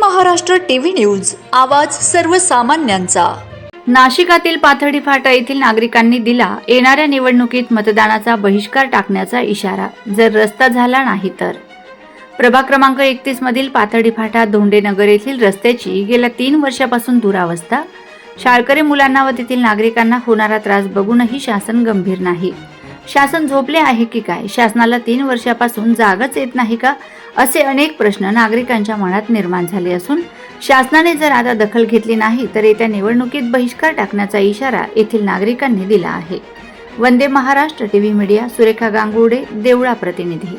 Maharashtra TV news. आवाज सर्वसामान्यांचा. नाशिकातील पाथर्डी फाटा येथील नागरिकांनी दिला येणाऱ्या निवडणुकीत मतदानाचा बहिष्कार टाकण्याचा इशारा. जर रस्ता झाला नाही तर. प्रभाग क्रमांक एकतीस मधील पाथर्डी फाटा धोंडेनगर येथील रस्त्याची गेल्या तीन वर्षापासून दुरावस्था. शाळकरी मुलांना व तेथील नागरिकांना होणारा त्रास बघूनही शासन गंभीर नाही. शासन झोपले आहे की काय? शासनाला तीन वर्षापासून जागच येत नाही का? असे अनेक प्रश्न नागरिकांच्या मनात निर्माण झाले असून शासनाने जर आता दखल घेतली नाही तर येत्या निवडणुकीत बहिष्कार टाकण्याचा इशारा येथील नागरिकांनी दिला आहे. वंदे महाराष्ट्र टीव्ही मीडिया सुरेखा गांगुर्डे देवळा प्रतिनिधी.